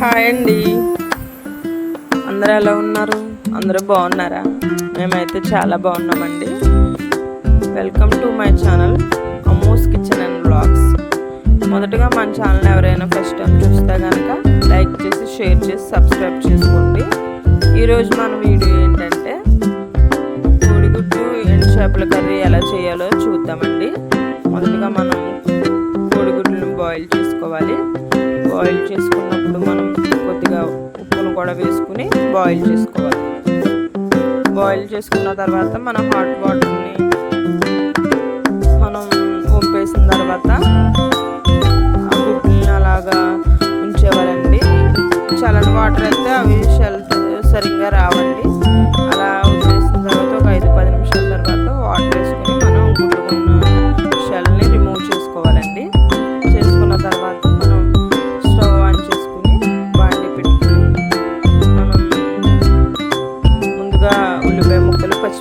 Hi అండి. అందరూ ఎలా ఉన్నారు? అందరూ బాగున్నారా? మేమైతే చాలా బాగున్నామండి. Welcome to my channel Ammu's kitchen and blogs మొదటగా మన ఛానల్ ఎవరైనా ఫస్ట్ టైం చూస్తే కనుక లైక్ చేసి షేర్ చేసి సబ్స్క్రైబ్ చేసుకోండి. ఈరోజు మన వీడియో ఏంటంటే కోడిగుడ్డు ఎండు చేపల కర్రీ ఎలా చేయాలో చూద్దామండి. మొదటగా మనం కోడిగుడ్లను బాయిల్ చేసుకోవాలి. బాయిల్ చేసుకున్నప్పుడు మనం కొద్దిగా ఉప్పును కూడా వేసుకుని బాయిల్ చేసుకోవాలి. బాయిల్ చేసుకున్న తర్వాత మనం హాట్ వాటర్ని మనం వంపేసిన తర్వాత గుడ్లని అలాగా ఉంచేవారండి. చల్లని వాటర్ అయితే అవి సరిగ్గా రావాలి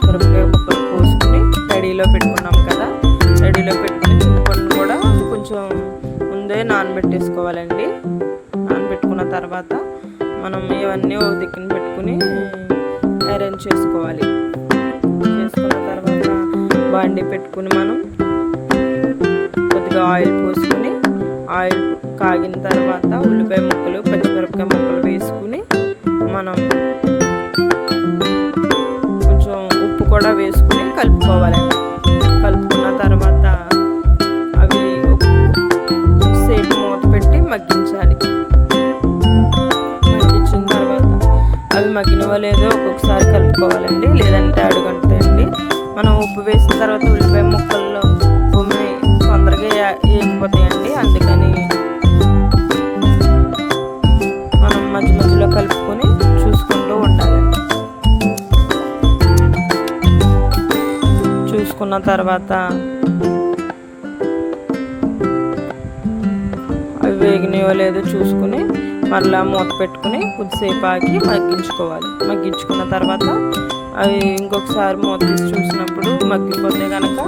పచ్చిమిరపకాయ ముక్కలు కోసుకుని రెడీలో పెట్టుకున్నాం కదా. రెడీలో పెట్టుకుని చింతపండు కూడా కొంచెం ముందే నానబెట్టేసుకోవాలండి. నానబెట్టుకున్న తర్వాత మనం ఇవన్నీ ఒక దిక్కున పెట్టుకుని అరేంజ్ చేసుకోవాలి. చేసుకున్న తర్వాత బాండి పెట్టుకుని మనం కొద్దిగా ఆయిల్ పోసుకుని ఆయిల్ కాగిన తర్వాత ఉల్లిపాయ ముక్కలు పచ్చిమిరపకాయ ముక్కలు వేసుకుని మనం కూడా వేసుకుని కలుపుకోవాలండి కలుపుకున్న తర్వాత అవి సేపు మూత పెట్టి మగ్గించాలి. మగ్గించిన తర్వాత అవి మగ్గినవో లేదో ఒక్కొక్కసారి కలుపుకోవాలండి లేదంటే అడుగంటండి మనం ఉప్పు వేసిన తర్వాత ఉల్లిపాయ ముక్కల్లో ఉమ్మి తొందరగా వేగిపోతాయండి అందుకని చూసుకున్న తర్వాత అవి వేగినాయో లేదో చూసుకుని మళ్ళీ మూత పెట్టుకుని కొద్దిసేపు ఆగి మగ్గించుకోవాలి. మగ్గించుకున్న తర్వాత అవి ఇంకొకసారి మూత తీసి చూసినప్పుడు మగ్గిపోతే కనుక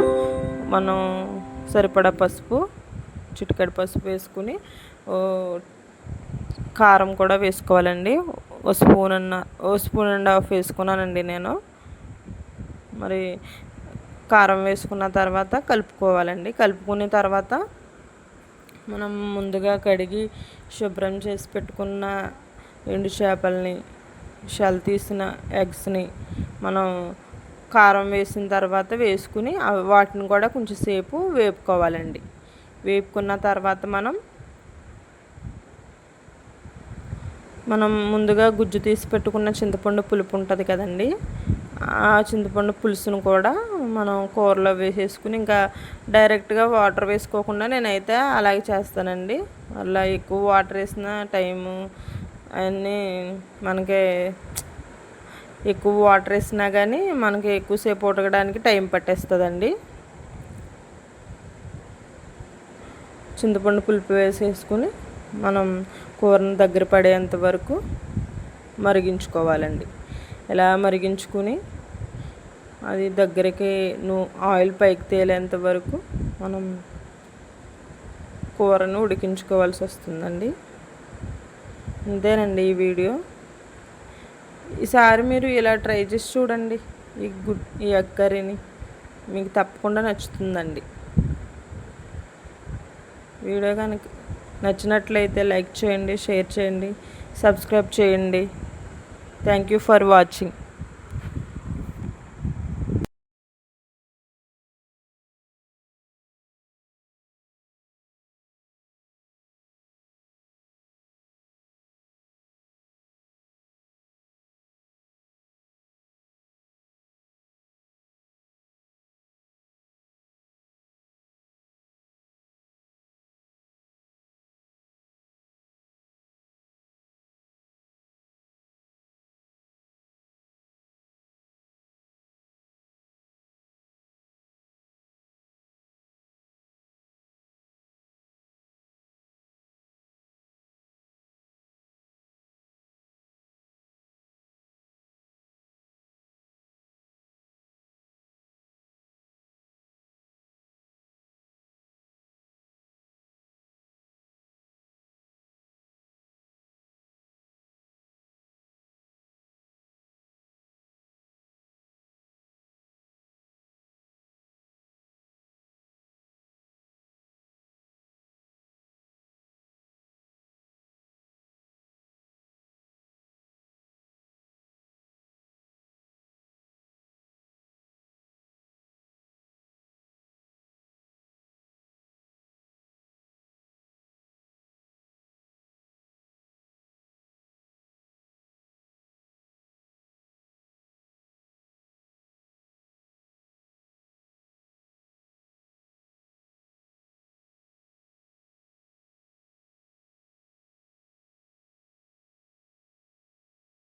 మనం సరిపడా పసుపు చిటికడి పసుపు వేసుకుని ఓ కారం కూడా వేసుకోవాలండి. ఓ స్పూన్ అన్న ఓ స్పూన్ అండ్ హాఫ్ వేసుకున్నానండి నేను. మరి కారం వేసుకున్న తర్వాత కలుపుకోవాలండి. కలుపుకున్న తర్వాత మనం ముందుగా కడిగి శుభ్రం చేసి పెట్టుకున్న ఎండు చేపల్ని షెల్ తీసిన ఎగ్స్ని మనం కారం వేసిన తర్వాత వేసుకుని వాటిని కూడా కొంచెం సేపు వేపుకోవాలండి. వేపుకున్న తర్వాత మనం మనం ముందుగా గుజ్జు తీసి పెట్టుకున్న చింతపండు పులుపు ఉంటుంది కదండి. ఆ చింతపండు పులుసును కూడా మనం కూరలో వేసేసుకుని ఇంకా డైరెక్ట్గా వాటర్ వేసుకోకుండా నేనైతే అలాగే చేస్తానండి. అలా ఎక్కువ వాటర్ వేసిన టైము అవన్నీ మనకి ఎక్కువ వాటర్ వేసినా కానీ మనకి ఎక్కువసేపు ఉడకడానికి టైం పట్టేస్తుందండి. చింతపండు పులుపు వేసేసుకుని మనం కూరను దగ్గర పడేంత వరకు మరిగించుకోవాలండి. ఇలా మరిగించుకుని అది దగ్గరికి నువ్వు ఆయిల్ పైకి తేలేంత వరకు మనం కూరను ఉడికించుకోవాల్సి వస్తుందండి. అంతేనండి ఈ వీడియో. ఈసారి మీరు ఇలా ట్రై చేసి చూడండి. ఈ గుడ్ ఈ ఎగ్ కర్రీని మీకు తప్పకుండా నచ్చుతుందండి. వీడియో కనుక నచ్చినట్లయితే లైక్ చేయండి షేర్ చేయండి సబ్స్క్రైబ్ చేయండి. Thank you for watching.